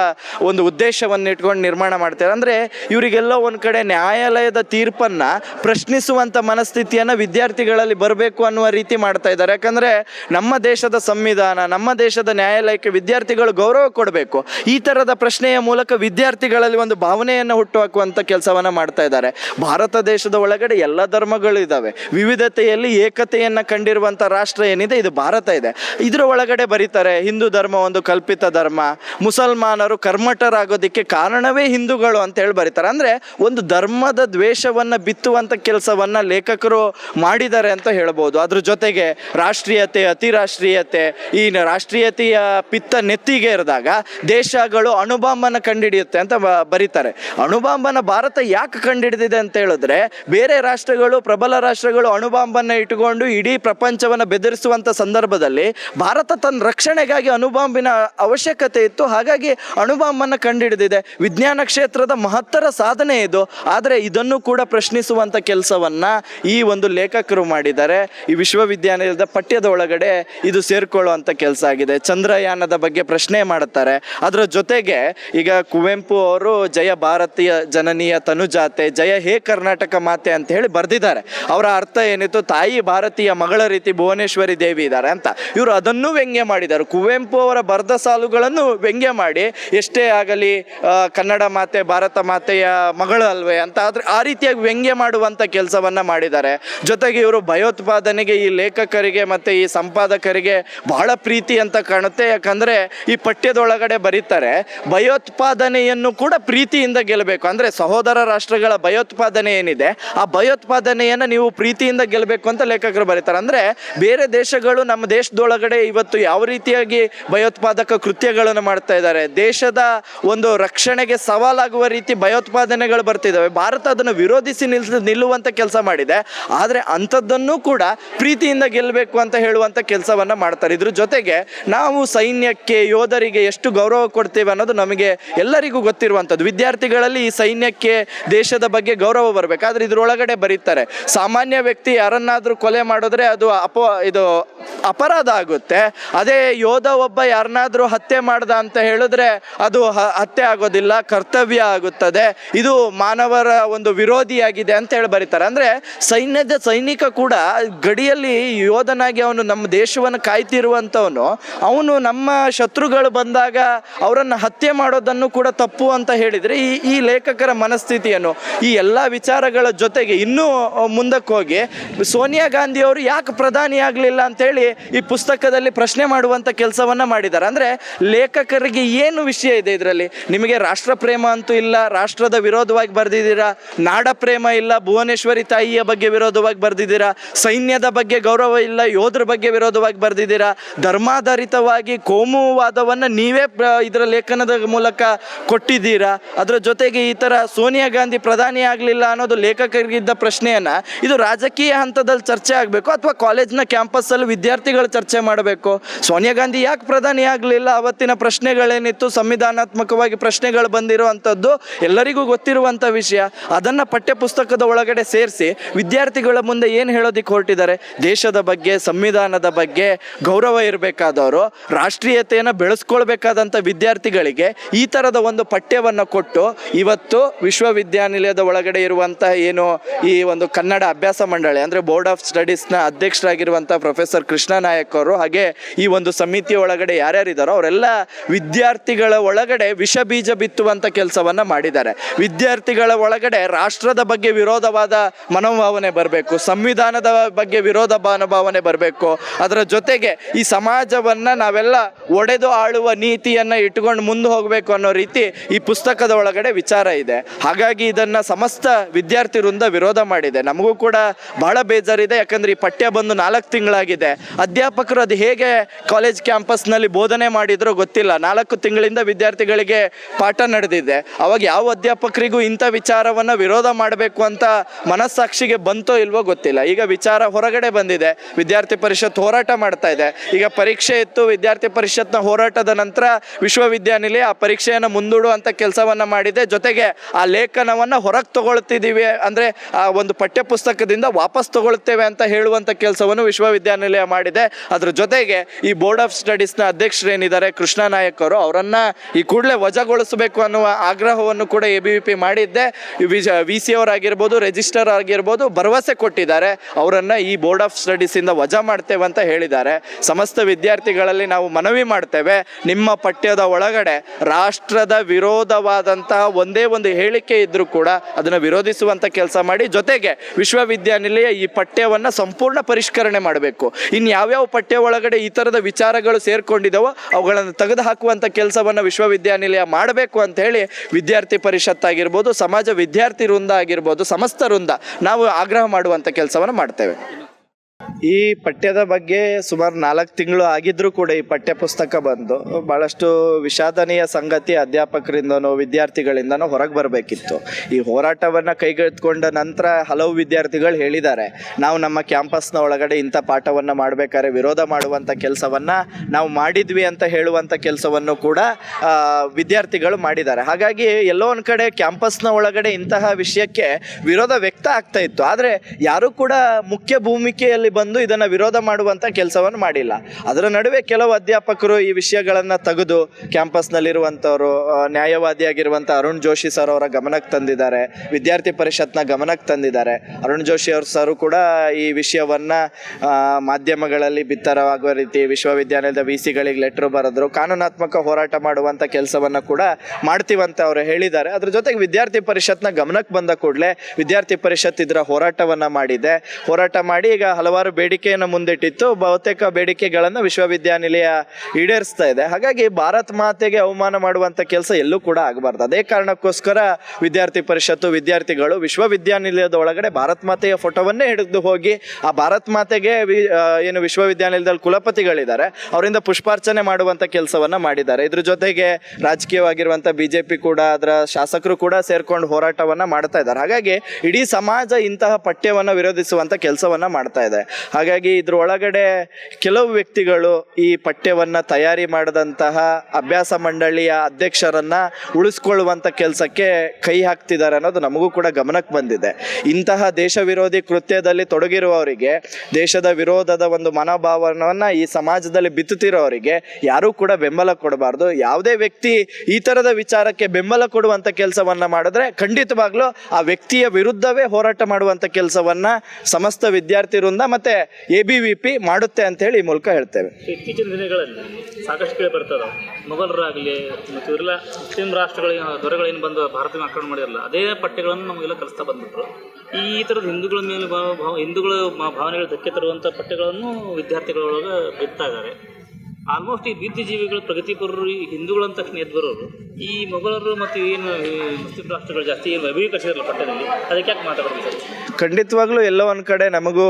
ಒಂದು ಉದ್ದೇಶವನ್ನು ಇಟ್ಕೊಂಡು ನಿರ್ಮಾಣ ಮಾಡ್ತಾರೆ ಅಂದ್ರೆ ಇವರಿಗೆಲ್ಲ ಒಂದು ಕಡೆ ನ್ಯಾಯಾಲಯದ ತೀರ್ಪನ್ನ ಪ್ರಶ್ನಿಸುವಂತ ಮನಸ್ಥಿತಿಯನ್ನ ವಿದ್ಯಾರ್ಥಿಗಳಲ್ಲಿ ಬರಬೇಕು ಅನ್ನುವ ರೀತಿ ಮಾಡ್ತಾ ಇದ್ದಾರೆ. ಯಾಕಂದ್ರೆ ನಮ್ಮ ದೇಶದ ಸಂವಿಧಾನ, ನಮ್ಮ ದೇಶದ ನ್ಯಾಯಾಲಯಕ್ಕೆ ವಿದ್ಯಾರ್ಥಿಗಳು ಗೌರವ ಕೊಡಬೇಕು. ಈ ತರದ ಪ್ರಶ್ನೆಯ ಮೂಲಕ ವಿದ್ಯಾರ್ಥಿಗಳಲ್ಲಿ ಒಂದು ಭಾವನೆಯನ್ನು ಹುಟ್ಟುಹಾಕುವಂತ ಕೆಲಸವನ್ನ ಮಾಡ್ತಾ ಇದ್ದಾರೆ. ಭಾರತ ದೇಶದ ಒಳಗಡೆ ಎಲ್ಲ ಧರ್ಮಗಳು ಇದ್ದಾವೆ ವಿವಿಧತೆಯಲ್ಲಿ ಏಕತೆಯನ್ನು ಕಂಡಿರುವಂತ ರಾಷ್ಟ್ರ ಏನಿದೆ? ಇದು ಭಾರತ ಇದೆ. ಇದರ ಒಳಗಡೆ ಬರೀತಾರೆ, ಹಿಂದೂ ಧರ್ಮ ಒಂದು ಕಲ್ಪಿತ ಧರ್ಮ, ಮುಸಲ್ಮಾನರು ಕರ್ಮಠರಾಗೋದಕ್ಕೆ ಕಾರಣವೇ ಹಿಂದೂಗಳು ಅಂತ ಹೇಳಿ ಬರೀತಾರೆ. ಅಂದ್ರೆ ಒಂದು ಧರ್ಮದ ದ್ವೇಷವನ್ನ ಬಿತ್ತುವಂಥ ಕೆಲಸವನ್ನ ಲೇಖಕರು ಮಾಡಿದ್ದಾರೆ ಅಂತ ಹೇಳ್ಬೋದು. ಅದ್ರ ಜೊತೆಗೆ ರಾಷ್ಟ್ರೀಯತೆ ಅತಿ ರಾಷ್ಟ್ರೀಯತೆ ಈ ರಾಷ್ಟ್ರೀಯತೆಯ ಪಿತ್ತ ನೆತ್ತಿಗೆ ಇರಿದಾಗ ದೇಶಗಳು ಅಣುಬಾಂಬನ ಕಂಡುಹಿಡಿಯುತ್ತೆ ಅಂತ ಬರೀತಾರೆ. ಅಣುಬಾಂಬನ ಭಾರತ ಯಾಕೆ ಕಂಡುಹಿಡಿದಿದೆ ಅಂತ ಹೇಳಿದ್ರೆ ಬೇರೆ ರಾಷ್ಟ್ರಗಳು, ಪ್ರಬಲ ರಾಷ್ಟ್ರಗಳು ಅಣುಬಾಂಬನ್ನ ಇಟ್ಟುಕೊಂಡು ಇಡೀ ಪ್ರಪಂಚವನ್ನು ಬೆದರಿಸುವಂಥ ಸಂದರ್ಭದಲ್ಲಿ ಭಾರತ ತನ್ನ ರಕ್ಷಣೆಗಾಗಿ ಅಣುಬಾಂಬಿನ ಅವಶ್ಯಕತೆ ಇತ್ತು. ಹಾಗಾಗಿ ಅಣುಬಾಂಬನ್ನು ಕಂಡುಹಿಡಿದಿದೆ ವಿಜ್ಞಾನ ಕ್ಷೇತ್ರದ ಮಹತ್ತರ ಸಾಧನೆ ಇದು. ಆದರೆ ಇದನ್ನು ಕೂಡ ಪ್ರಶ್ನಿಸುವಂಥ ಕೆಲಸವನ್ನ ಈ ಒಂದು ಲೇಖಕರು ಮಾಡಿದ್ದಾರೆ. ಈ ವಿಶ್ವವಿದ್ಯಾನಿಲಯದ ಪಠ್ಯದ ಒಳಗಡೆ ಇದು ಸೇರಿಕೊಳ್ಳುವಂಥ ಕೆಲಸ ಆಗಿದೆ. ಚಂದ್ರಯಾನದ ಬಗ್ಗೆ ಪ್ರಶ್ನೆ ಮಾಡುತ್ತಾರೆ. ಅದರ ಜೊತೆಗೆ ಈಗ ಕುವೆಂಪು ಅವರು ಜಯ ಭಾರತೀಯ ಜನನೀಯ ತನುಜಾತೆ, ಜಯ ಹೇ ಕರ್ನಾಟಕ ಮಾತೆ ಅಂತ ಹೇಳಿ ಬರೆದಿದ್ದಾರೆ. ಅವರ ಅರ್ಥ ಏನಿತ್ತು? ತಾಯಿ ಭಾರತೀಯ ಮಗಳ ರೀತಿ ಭುವನೇಶ್ವರಿ ದೇವಿ ಇದ್ದಾರೆ ಅಂತ. ಇವರು ಅದನ್ನು ವ್ಯಂಗ್ಯ ಮಾಡಿದ್ದಾರೆ. ಕುವೆಂಪು ಅವರ ಬರ್ದ ಸಾಲುಗಳನ್ನು ವ್ಯಂಗ್ಯ ಮಾಡಿ ಎಷ್ಟೇ ಆಗಲಿ ಕನ್ನಡ ಮಾತೆ, ಭಾರತ ಮಾತೆಯ ಮಗಳು ಅಲ್ವೇ ಅಂತ ಆದ್ರೆ ಆ ರೀತಿಯಾಗಿ ವ್ಯಂಗ್ಯ ಮಾಡುವಂತ ಕೆಲಸವನ್ನ ಮಾಡಿದ್ದಾರೆ. ಜೊತೆಗೆ ಇವರು ಭಯೋತ್ಪಾದನೆಗೆ ಈ ಲೇಖಕರಿಗೆ ಮತ್ತು ಈ ಸಂಪಾದಕರಿಗೆ ಬಹಳ ಪ್ರೀತಿ ಅಂತ ಕಾಣುತ್ತೆ. ಯಾಕಂದರೆ ಈ ಪಠ್ಯದೊಳಗಡೆ ಬರೀತಾರೆ, ಭಯೋತ್ಪಾದನೆಯನ್ನು ಕೂಡ ಪ್ರೀತಿಯಿಂದ ಗೆಲ್ಲಬೇಕು ಅಂದರೆ ಸಹೋದರ ರಾಷ್ಟ್ರಗಳ ಭಯೋತ್ಪಾದನೆ ಏನಿದೆ, ಆ ಭಯೋತ್ಪಾದನೆಯನ್ನು ನೀವು ಪ್ರೀತಿಯಿಂದ ಗೆಲ್ಲಬೇಕು ಅಂತ ಲೇಖಕರು ಬರೀತಾರೆ. ಅಂದರೆ ಬೇರೆ ದೇಶಗಳು ನಮ್ಮ ದೇಶದೊಳಗಡೆ ಇವತ್ತು ಯಾವ ರೀತಿಯಾಗಿ ಭಯೋತ್ಪಾದಕ ಕೃತ್ಯಗಳನ್ನು ಮಾಡ್ತಾ ಇದ್ದಾರೆ, ದೇಶದ ಒಂದು ರಕ್ಷಣೆಗೆ ಸವಾಲಾಗುವ ರೀತಿ ಭಯೋತ್ಪಾದನೆಗಳು ಬರ್ತಿದ್ದಾವೆ. ಭಾರತ ಅದನ್ನು ವಿರೋಧಿಸಿ ನಿಲ್, ನಿಲ್ಲುವಂತ ಕೆಲಸ ಮಾಡಿದೆ. ಆದರೆ ಅಂಥದ್ದನ್ನು ಕೂಡ ಪ್ರೀತಿಯಿಂದ ಗೆಲ್ಲಬೇಕು ಅಂತ ಹೇಳುವಂಥ ಕೆಲಸವನ್ನು ಮಾಡ್ತಾರೆ. ಇದ್ರ ಜೊತೆಗೆ ನಾವು ಸೈನ್ಯಕ್ಕೆ ಯೋಧರಿಗೆ ಎಷ್ಟು ಗೌರವ ಕೊಡ್ತೇವೆ ಅನ್ನೋದು ನಮಗೆ ಎಲ್ಲರಿಗೂ ಗೊತ್ತಿರುವಂಥದ್ದು. ವಿದ್ಯಾರ್ಥಿಗಳಲ್ಲಿ ಈ ಸೈನ್ಯಕ್ಕೆ ದೇಶದ ಬಗ್ಗೆ ಗೌರವ ಬರಬೇಕಾದ್ರೆ ಇದರೊಳಗಡೆ ಬರೀತಾರೆ. ಸಾಮಾನ್ಯ ವ್ಯಕ್ತಿ ಯಾರನ್ನಾದರೂ ಕೊಲೆ ಮಾಡಿದ್ರೆ ಅದು ಅಪ, ಇದು ಅಪರಾಧ ಆಗುತ್ತೆ. ಅದೇ ಯೋಧ ಒಬ್ಬ ಯಾರನ್ನಾದರೂ ಹತ್ಯೆ ಮಾಡ್ದ ಅಂತ ಹೇಳಿದ್ರೆ ಅದು ಹತ್ಯೆ ಆಗೋದಿಲ್ಲ, ಕರ್ತವ್ಯ ಆಗುತ್ತದೆ. ಇದು ಮಾನವರ ಒಂದು ವಿರೋಧಿಯಾಗಿದೆ ಅಂತ ಹೇಳಿ ಬರೀತಾರೆ. ಅಂದರೆ ಸೈನ್ಯದ ಸೈನಿಕ ಕೂಡ ಗಡಿಯಲ್ಲಿ ಯೋಧನಾಗಿ ಅವನು ನಮ್ಮ ದೇಶವನ್ನು ಕಾಯ್ತಿರುವಂಥವನು, ಅವನು ನಮ್ಮ ಶತ್ರುಗಳು ಬಂದಾಗ ಅವರನ್ನು ಹತ್ಯೆ ಮಾಡೋದನ್ನು ಕೂಡ ತಪ್ಪು ಅಂತ ಹೇಳಿದರೆ ಈ ಈ ಲೇಖಕರ ಮನಸ್ಥಿತಿಯನ್ನು, ಈ ಎಲ್ಲ ವಿಚಾರಗಳ ಜೊತೆಗೆ ಇನ್ನೂ ಮುಂದಕ್ಕೆ ಹೋಗಿ ಸೋನಿಯಾ ಗಾಂಧಿ ಅವರು ಯಾಕೆ ಪ್ರಧಾನಿ ಆಗಲಿಲ್ಲ ಅಂತೇಳಿ ಈ ಪುಸ್ತಕದಲ್ಲಿ ಪ್ರಶ್ನೆ ಮಾಡುವಂಥ ಕೆಲಸವನ್ನು ಮಾಡಿದ್ದಾರೆ. ಅಂದರೆ ಲೇಖಕರಿಗೆ ಏನು ವಿಷಯ ಇದೆ ಇದರಲ್ಲಿ? ನಿಮಗೆ ರಾಷ್ಟ್ರ ಪ್ರೇಮ ಅಂತೂ ಇಲ್ಲ, ರಾಷ್ಟ್ರದ ವಿರೋಧವಾಗಿ ಬರೆದಿದ್ದೀರಾ? ನಾಡ ಪ್ರೇಮ ಇಲ್ಲ, ಭುವನೇಶ್ವರಿ ತಾಯಿಯ ಬಗ್ಗೆ ವಿರೋಧವಾಗಿ ಬರೆದಿದ್ದೀರಾ? ಸೈನ್ಯದ ಬಗ್ಗೆ ಗೌರವ ಇಲ್ಲ ಯೋಧರ ಬಗ್ಗೆ ವಿರೋಧವಾಗಿ ಬರೆದಿದ್ದೀರಾ? ಧರ್ಮಾಧಾರಿತವಾಗಿ ಕೋಮುವಾದವನ್ನು ನೀವೇ ಇದರ ಲೇಖನದ ಮೂಲಕ ಕೊಟ್ಟಿದ್ದೀರಾ? ಅದರ ಜೊತೆಗೆ ಈ ಥರ ಸೋನಿಯಾ ಗಾಂಧಿ ಪ್ರಧಾನಿ ಆಗಲಿಲ್ಲ ಅನ್ನೋದು ಲೇಖಕರಿಗಿದ್ದ ಪ್ರಶ್ನೆಯನ್ನು ಇದು ರಾಜಕೀಯ ಹಂತದಲ್ಲಿ ಚರ್ಚೆ ಆಗಬೇಕು ಅಥವಾ ಕಾಲೇಜ್ನ ಕ್ಯಾಂಪಸ್ಸಲ್ಲಿ ವಿದ್ಯಾರ್ಥಿಗಳು ಚರ್ಚೆ ಮಾಡಬೇಕು? ಸೋನಿಯಾ ಗಾಂಧಿ ಯಾಕೆ ಪ್ರಧಾನಿ ಆಗಲಿಲ್ಲ? ಅವತ್ತಿನ ಪ್ರಶ್ನೆಗಳೇನಿತ್ತು? ಸಂವಿಧಾನಾತ್ಮಕವಾಗಿ ಪ್ರಶ್ನೆಗಳು ಬಂದಿರುವಂಥದ್ದು ಎಲ್ಲರಿಗೂ ಗೊತ್ತಿರುವಂಥ ವಿಷಯ. ಅದನ್ನು ಪಠ್ಯಪುಸ್ತಕದ ಒಳಗಡೆ ಸೇರಿಸಿ, ವಿದ್ಯಾರ್ಥಿಗಳ ಮುಂದೆ ಏನು ಹೇಳೋದಕ್ಕೆ ಏನಕ್ಕೆ ಇದ್ದಾರೆ. ದೇಶದ ಬಗ್ಗೆ, ಸಂವಿಧಾನದ ಬಗ್ಗೆ ಗೌರವ ಇರಬೇಕಾದವರು, ರಾಷ್ಟ್ರೀಯತೆಯನ್ನು ಬೆಳೆಸ್ಕೊಳ್ಬೇಕಾದಂಥ ವಿದ್ಯಾರ್ಥಿಗಳಿಗೆ ಈ ಥರದ ಒಂದು ಪಠ್ಯವನ್ನು ಕೊಟ್ಟು ಇವತ್ತು ವಿಶ್ವವಿದ್ಯಾನಿಲಯದ ಒಳಗಡೆ ಇರುವಂತಹ ಏನು ಈ ಒಂದು ಕನ್ನಡ ಅಭ್ಯಾಸ ಮಂಡಳಿ, ಅಂದರೆ ಬೋರ್ಡ್ ಆಫ್ ಸ್ಟಡೀಸ್ನ ಅಧ್ಯಕ್ಷರಾಗಿರುವಂಥ ಪ್ರೊಫೆಸರ್ ಕೃಷ್ಣ ನಾಯಕ್ ಅವರು ಹಾಗೆ ಈ ಒಂದು ಸಮಿತಿಯ ಒಳಗಡೆ ಯಾರ್ಯಾರಿದ್ದಾರೋ ಅವರೆಲ್ಲ ವಿದ್ಯಾರ್ಥಿಗಳ ಒಳಗಡೆ ವಿಷ ಬೀಜ ಬಿತ್ತುವಂಥ ಕೆಲಸವನ್ನು ಮಾಡಿದ್ದಾರೆ. ವಿದ್ಯಾರ್ಥಿಗಳ ಒಳಗಡೆ ರಾಷ್ಟ್ರದ ಬಗ್ಗೆ ವಿರೋಧವಾದ ಮನೋಭಾವನೆ ಬರಬೇಕು. ಸಂವಿಧಾನದ ಬಗ್ಗೆ ವಿರೋಧ ಮನೋಭಾವನೆ ಬರಬೇಕು. ಅದರ ಜೊತೆಗೆ ಈ ಸಮಾಜವನ್ನು ನಾವೆಲ್ಲ ಒಡೆದು ಆಳುವ ನೀತಿಯನ್ನು ಇಟ್ಕೊಂಡು ಮುಂದೆ ಹೋಗಬೇಕು ಅನ್ನೋ ರೀತಿ ಈ ಪುಸ್ತಕದ ಒಳಗಡೆ ವಿಚಾರ ಇದೆ. ಹಾಗಾಗಿ ಇದನ್ನು ಸಮಸ್ತ ವಿದ್ಯಾರ್ಥಿ ವೃಂದ ವಿರೋಧ ಮಾಡಿದೆ. ನಮಗೂ ಕೂಡ ಬಹಳ ಬೇಜಾರಿದೆ. ಯಾಕಂದರೆ ಈ ಪಠ್ಯ ಬಂದು ನಾಲ್ಕು ತಿಂಗಳಾಗಿದೆ. ಅಧ್ಯಾಪಕರು ಅದು ಹೇಗೆ ಕಾಲೇಜ್ ಕ್ಯಾಂಪಸ್ನಲ್ಲಿ ಬೋಧನೆ ಮಾಡಿದರೂ ಗೊತ್ತಿಲ್ಲ. ನಾಲ್ಕು ತಿಂಗಳಿಂದ ವಿದ್ಯಾರ್ಥಿಗಳಿಗೆ ಪಾಠ ನಡೆದಿದೆ. ಅವಾಗ ಯಾವ ಅಧ್ಯಾಪಕರಿಗೂ ಇಂಥ ವಿಚಾರವನ್ನು ವಿರೋಧ ಮಾಡಬೇಕು ಅಂತ ಮನಸ್ಸಾಕ್ಷಿಗೆ ಬಂತೋ ಇಲ್ವೋ ಗೊತ್ತಿಲ್ಲ. ಈಗ ವಿಚಾರ ಹೊರಗಡೆ ಬಂದಿದೆ. ವಿದ್ಯಾರ್ಥಿ ಪರಿಷತ್ ಹೋರಾಟ ಮಾಡ್ತಾ ಇದೆ. ಈಗ ಪರೀಕ್ಷೆ ಇತ್ತು, ವಿದ್ಯಾರ್ಥಿ ಪರಿಷತ್ನ ಹೋರಾಟದ ನಂತರ ವಿಶ್ವವಿದ್ಯಾನಿಲಯ ಆ ಪರೀಕ್ಷೆಯನ್ನು ಮುಂದೂಡುವಂಥ ಕೆಲಸವನ್ನು ಮಾಡಿದೆ. ಜೊತೆಗೆ ಆ ಲೇಖನವನ್ನು ಹೊರಗೆ ತಗೊಳ್ತಿದ್ದೀವಿ ಅಂದರೆ ಆ ಒಂದು ಪಠ್ಯಪುಸ್ತಕದಿಂದ ವಾಪಸ್ ತಗೊಳ್ತೇವೆ ಅಂತ ಹೇಳುವಂಥ ಕೆಲಸವನ್ನು ವಿಶ್ವವಿದ್ಯಾನಿಲಯ ಮಾಡಿದೆ. ಅದರ ಜೊತೆಗೆ ಈ ಬೋರ್ಡ್ ಆಫ್ ಸ್ಟಡೀಸ್ನ ಅಧ್ಯಕ್ಷರೇನಿದ್ದಾರೆ ಕೃಷ್ಣ ನಾಯಕ್ ಅವರು, ಅವರನ್ನು ಈ ಕೂಡಲೇ ವಜಾಗೊಳಿಸಬೇಕು ಅನ್ನುವ ಆಗ್ರಹವನ್ನು ಕೂಡ ಎ ಬಿ ಪಿ ಮಾಡಿದ್ದೆ. ವಿ ಸಿ ಅವರಾಗಿರ್ಬೋದು ರಿಜಿಸ್ಟರ್ ಆಗಿರ್ಬೋದು, ಭರವಸೆ ಕೊಟ್ಟಿದ್ದಾರೆ. ಅವರನ್ನು ಈ ಬೋರ್ಡ್ ಆಫ್ ಸ್ಟಡೀಸಿಂದ ವಜಾ ಮಾಡ್ತೇವೆ ಅಂತ ಹೇಳಿದ್ದಾರೆ. ಸಮಸ್ತ ವಿದ್ಯಾರ್ಥಿಗಳಲ್ಲಿ ನಾವು ಮನವಿ ಮಾಡ್ತೇವೆ. ನಿಮ್ಮ ಪಠ್ಯದ ಒಳಗಡೆ ರಾಷ್ಟ್ರದ ವಿರೋಧವಾದಂತಹ ಒಂದೇ ಒಂದು ಹೇಳಿಕೆ ಇದ್ರೂ ಕೂಡ ಅದನ್ನು ವಿರೋಧಿಸುವಂಥ ಕೆಲಸ ಮಾಡಿ, ಜೊತೆಗೆ ವಿಶ್ವವಿದ್ಯಾನಿಲಯ ಈ ಪಠ್ಯವನ್ನು ಸಂಪೂರ್ಣ ಪರಿಷ್ಕರಣೆ ಮಾಡಬೇಕು. ಇನ್ನು ಯಾವ್ಯಾವ ಪಠ್ಯ ಒಳಗಡೆ ಈ ಥರದ ವಿಚಾರಗಳು ಸೇರ್ಕೊಂಡಿದ್ದಾವೋ ಅವುಗಳನ್ನು ತೆಗೆದು ಹಾಕುವಂಥ ಕೆಲಸವನ್ನು ವಿಶ್ವವಿದ್ಯಾನಿಲಯ ಮಾಡಬೇಕು ಅಂತ ಹೇಳಿ ವಿದ್ಯಾರ್ಥಿ ಪರಿಷತ್ ಆಗಿರ್ಬೋದು, ಸಮಾಜ ವಿದ್ಯಾರ್ಥಿ ವೃಂದ ಆಗಿರ್ಬೋದು, ಸಮಸ್ತ ವೃಂದ ನಾವು ಆಗ್ರಹ ಮಾಡುವಂಥ ಕೆಲಸವನ್ನು ಮಾಡ್ತೇವೆ. TV. ಈ ಪಠ್ಯದ ಬಗ್ಗೆ ಸುಮಾರು ನಾಲ್ಕು ತಿಂಗಳು ಆಗಿದ್ರೂ ಕೂಡ ಈ ಪಠ್ಯ ಪುಸ್ತಕ ಬಂದು ಬಹಳಷ್ಟು ವಿಷಾದನೀಯ ಸಂಗತಿ ಅಧ್ಯಾಪಕರಿಂದನೋ, ವಿದ್ಯಾರ್ಥಿಗಳಿಂದನೋ ಹೊರಗೆ ಬರಬೇಕಿತ್ತು. ಈ ಹೋರಾಟವನ್ನು ಕೈಗೆತ್ತಿಕೊಂಡ ನಂತರ ಹಲವು ವಿದ್ಯಾರ್ಥಿಗಳು ಹೇಳಿದ್ದಾರೆ, ನಾವು ನಮ್ಮ ಕ್ಯಾಂಪಸ್ನ ಒಳಗಡೆ ಇಂಥ ಪಾಠವನ್ನು ಮಾಡಬೇಕಾದ್ರೆ ವಿರೋಧ ಮಾಡುವಂಥ ಕೆಲಸವನ್ನು ನಾವು ಮಾಡಿದ್ವಿ ಅಂತ ಹೇಳುವಂಥ ಕೆಲಸವನ್ನು ಕೂಡ ವಿದ್ಯಾರ್ಥಿಗಳು ಮಾಡಿದ್ದಾರೆ. ಹಾಗಾಗಿ ಎಲ್ಲೋ ಒಂದು ಕಡೆ ಕ್ಯಾಂಪಸ್ನ ಒಳಗಡೆ ಇಂತಹ ವಿಷಯಕ್ಕೆ ವಿರೋಧ ವ್ಯಕ್ತ ಆಗ್ತಾ ಇತ್ತು. ಆದರೆ ಯಾರೂ ಕೂಡ ಮುಖ್ಯ ಭೂಮಿಕೆಯಲ್ಲಿ ಬಂದು ಇದನ್ನು ವಿರೋಧ ಮಾಡುವಂಥ ಕೆಲಸವನ್ನು ಮಾಡಿಲ್ಲ. ಅದರ ನಡುವೆ ಕೆಲವು ಅಧ್ಯಾಪಕರು ಈ ವಿಷಯಗಳನ್ನು ತೆಗೆದು ಕ್ಯಾಂಪಸ್ನಲ್ಲಿರುವಂಥವರು ನ್ಯಾಯವಾದಿಯಾಗಿರುವಂಥ ಅರುಣ್ ಜೋಶಿ ಸರ್ ಅವರ ಗಮನಕ್ಕೆ ತಂದಿದ್ದಾರೆ, ವಿದ್ಯಾರ್ಥಿ ಪರಿಷತ್ನ ಗಮನಕ್ಕೆ ತಂದಿದ್ದಾರೆ. ಅರುಣ್ ಜೋಶಿ ಅವರು ಸರ್ ಕೂಡ ಈ ವಿಷಯವನ್ನು ಮಾಧ್ಯಮಗಳಲ್ಲಿ ಬಿತ್ತರವಾಗುವ ರೀತಿ ವಿಶ್ವವಿದ್ಯಾಲಯದ ವಿ ಸಿಗಳಿಗೆ ಲೆಟ್ರ್ ಬರೆದ್ರು, ಕಾನೂನಾತ್ಮಕ ಹೋರಾಟ ಮಾಡುವಂಥ ಕೆಲಸವನ್ನು ಕೂಡ ಮಾಡ್ತೀವಂತ ಅವರು ಹೇಳಿದ್ದಾರೆ. ಅದ್ರ ಜೊತೆಗೆ ವಿದ್ಯಾರ್ಥಿ ಪರಿಷತ್ನ ಗಮನಕ್ಕೆ ಬಂದ ಕೂಡಲೇ ವಿದ್ಯಾರ್ಥಿ ಪರಿಷತ್ ಇದರ ಹೋರಾಟವನ್ನು ಮಾಡಿದೆ. ಹೋರಾಟ ಮಾಡಿ ಈಗ ಹಲವಾರು ಬೇಡಿಕೆಯನ್ನು ಮುಂದಿಟ್ಟಿತ್ತು. ಬಹುತೇಕ ಬೇಡಿಕೆಗಳನ್ನು ವಿಶ್ವವಿದ್ಯಾನಿಲಯ ಈಡೇರಿಸ್ತಾ ಇದೆ. ಹಾಗಾಗಿ ಭಾರತ್ ಮಾತೆಗೆ ಅವಮಾನ ಮಾಡುವಂಥ ಕೆಲಸ ಎಲ್ಲೂ ಕೂಡ ಆಗಬಾರ್ದು. ಅದೇ ಕಾರಣಕ್ಕೋಸ್ಕರ ವಿದ್ಯಾರ್ಥಿ ಪರಿಷತ್ತು ವಿದ್ಯಾರ್ಥಿಗಳು ವಿಶ್ವವಿದ್ಯಾನಿಲಯದ ಒಳಗಡೆ ಭಾರತ್ ಮಾತೆಯ ಫೋಟೋವನ್ನೇ ಹಿಡಿದು ಹೋಗಿ, ಆ ಭಾರತ್ ಮಾತೆಗೆ ಏನು ವಿಶ್ವವಿದ್ಯಾನಿಲಯದಲ್ಲಿ ಕುಲಪತಿಗಳಿದ್ದಾರೆ, ಅವರಿಂದ ಪುಷ್ಪಾರ್ಚನೆ ಮಾಡುವಂಥ ಕೆಲಸವನ್ನು ಮಾಡಿದ್ದಾರೆ. ಇದ್ರ ಜೊತೆಗೆ ರಾಜಕೀಯವಾಗಿರುವಂಥ ಬಿ ಜೆ ಪಿ ಕೂಡ, ಅದರ ಶಾಸಕರು ಕೂಡ ಸೇರ್ಕೊಂಡು ಹೋರಾಟವನ್ನು ಮಾಡ್ತಾ ಇದ್ದಾರೆ. ಹಾಗಾಗಿ ಇಡೀ ಸಮಾಜ ಇಂತಹ ಪಠ್ಯವನ್ನು ವಿರೋಧಿಸುವಂಥ ಕೆಲಸವನ್ನು ಮಾಡ್ತಾ ಇದೆ. ಹಾಗಾಗಿ ಇದ್ರ ಒಳಗಡೆ ಕೆಲವು ವ್ಯಕ್ತಿಗಳು ಈ ಪಠ್ಯವನ್ನ ತಯಾರಿ ಮಾಡಿದಂತಹ ಅಭ್ಯಾಸ ಮಂಡಳಿಯ ಅಧ್ಯಕ್ಷರನ್ನ ಉಳಿಸ್ಕೊಳ್ಳುವಂಥ ಕೆಲಸಕ್ಕೆ ಕೈ ಹಾಕ್ತಿದ್ದಾರೆ ಅನ್ನೋದು ನಮಗೂ ಕೂಡ ಗಮನಕ್ಕೆ ಬಂದಿದೆ. ಇಂತಹ ದೇಶ ವಿರೋಧಿ ಕೃತ್ಯದಲ್ಲಿ ತೊಡಗಿರುವವರಿಗೆ, ದೇಶದ ವಿರೋಧದ ಒಂದು ಮನೋಭಾವನವನ್ನ ಈ ಸಮಾಜದಲ್ಲಿ ಬಿತ್ತುತ್ತಿರೋರಿಗೆ ಯಾರೂ ಕೂಡ ಬೆಂಬಲ ಕೊಡಬಾರ್ದು. ಯಾವುದೇ ವ್ಯಕ್ತಿ ಈ ಥರದ ವಿಚಾರಕ್ಕೆ ಬೆಂಬಲ ಕೊಡುವಂಥ ಕೆಲಸವನ್ನ ಮಾಡಿದ್ರೆ ಖಂಡಿತವಾಗ್ಲೂ ಆ ವ್ಯಕ್ತಿಯ ವಿರುದ್ಧವೇ ಹೋರಾಟ ಮಾಡುವಂಥ ಕೆಲಸವನ್ನ ಸಮಸ್ತ ವಿದ್ಯಾರ್ಥಿ ವೃಂದ ಮತ್ತೆ ಎ ಬಿ ವಿ ಪಿ ಮಾಡುತ್ತೆ ಅಂತ ಹೇಳಿ ಈ ಮೂಲಕ ಹೇಳ್ತೇವೆ. ಇತ್ತೀಚಿನ ದಿನಗಳಲ್ಲಿ ಸಾಕಷ್ಟು ಕೇಳಿ ಬರ್ತದೆ ಮೊಘಲರಾಗಲಿ ಮತ್ತು ಇವರೆಲ್ಲ ಮುಸ್ಲಿಂ ರಾಷ್ಟ್ರಗಳಿಗೆ ದೊರೆಗಳೇನು ಬಂದು ಭಾರತ ಆಕ್ರಮಣ ಮಾಡಿರಲ್ಲ, ಅದೇ ಪಠ್ಯಗಳನ್ನು ನಮಗೆಲ್ಲ ಕಲಿಸ್ತಾ ಬಂದ್ಬಿಟ್ರು. ಈ ಥರದ ಹಿಂದೂಗಳ ಮೇಲೆ ಹಿಂದೂಗಳ ಭಾವನೆಗಳು ಧಕ್ಕೆ ತರುವಂಥ ಪಠ್ಯಗಳನ್ನು ವಿದ್ಯಾರ್ಥಿಗಳೊಳಗೆ ಬಿಡ್ತಾ ಇದ್ದಾರೆ. ಆಲ್ಮೋಸ್ಟ್ ಈ ಬುದ್ಧಿಜೀವಿಗಳು ಪ್ರಗತಿಪರರು, ಈ ಹಿಂದೂಗಳು ಅಂದ ಎದ್ದು ಬರೋರು, ಈ ಮೊಘಲರು ಮತ್ತು ಏನು ಮುಸ್ಲಿಂ ರಾಷ್ಟ್ರಗಳು ಜಾಸ್ತಿ ಏನು ಅಭಿವೃದ್ಧಿಸಿರಲ್ಲ ಪಠ್ಯದಲ್ಲಿ ಅದಕ್ಕೆ ಯಾಕೆ ಮಾತಾಡೋದು ಖಂಡಿತವಾಗ್ಲೂ ಎಲ್ಲೋ ಒಂದು ಕಡೆ ನಮಗೂ